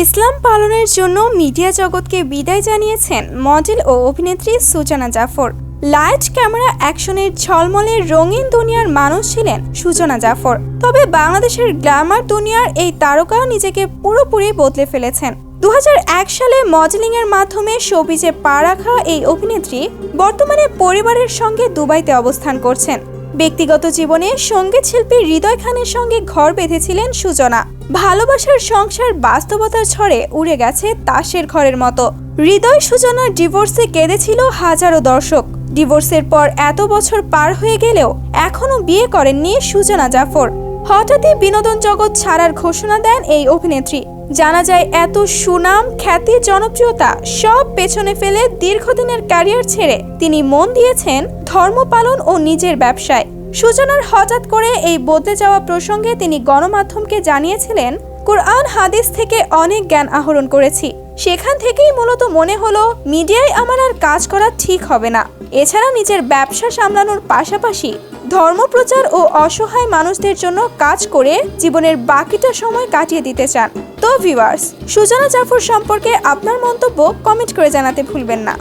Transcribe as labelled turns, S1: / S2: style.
S1: ইসলাম পালনের জন্য মিডিয়া জগৎকে বিদায় জানিয়েছেন মডেল ও অভিনেত্রী সুজানা জাফর। লাইট ক্যামেরা অ্যাকশনের ঝলমলে রঙিন দুনিয়ার মানুষ ছিলেন সুজনা জাফর। তবে বাংলাদেশের গ্ল্যামার দুনিয়ার এই তারকা নিজেকে পুরোপুরি বদলে ফেলেছেন। দু হাজার এক সালে মডেলিং এর মাধ্যমে শোবিজে পা রাখা এই অভিনেত্রী বর্তমানে পরিবারের সঙ্গে দুবাইতে অবস্থান করছেন। ব্যক্তিগত জীবনে সংগীত শিল্পী হৃদয় খানের সঙ্গে ঘর বেঁধেছিলেন সুজনা। ভালোবাসার সংসার বাস্তবতার ছড়ে উড়ে গেছে তাসের ঘরের মতো। হৃদয় সুজনার ডিভোর্সে কেঁদেছিল হাজারো দর্শক। ডিভোর্সের পর এত বছর পার হয়ে গেলেও এখনও বিয়ে করেননি সুজনা জাফর। হঠাৎই বিনোদন জগৎ ছাড়ার ঘোষণা দেন এই অভিনেত্রী। জানা যায় এত সুনাম, খ্যাতি, জনপ্রিয়তা সব পেছনে ফেলে দীর্ঘদিনের ক্যারিয়ার ছেড়ে তিনি মন দিয়েছেন ধর্ম পালন ও নিজের ব্যবসায়। সুজনার হঠাৎ করে এই বদলে যাওয়া প্রসঙ্গে তিনি গণমাধ্যমকে জানিয়েছিলেন, কোরআন, হাদিস থেকে অনেক জ্ঞান আহরণ করেছি। সেখান থেকেই মূলত মনে হলো, মিডিয়ায় আমার আর কাজ করা ঠিক হবে না। এছাড়া নিজের ব্যবসা সামলানোর পাশাপাশি ধর্মপ্রচার ও অসহায় মানুষদের জন্য কাজ করে জীবনের বাকিটা সময় কাটিয়ে দিতে চান। তো ভিউয়ার্স সুজানা জাফর সম্পর্কে আপনার মন্তব্য কমেন্ট করে জানাতে ভুলবেন না।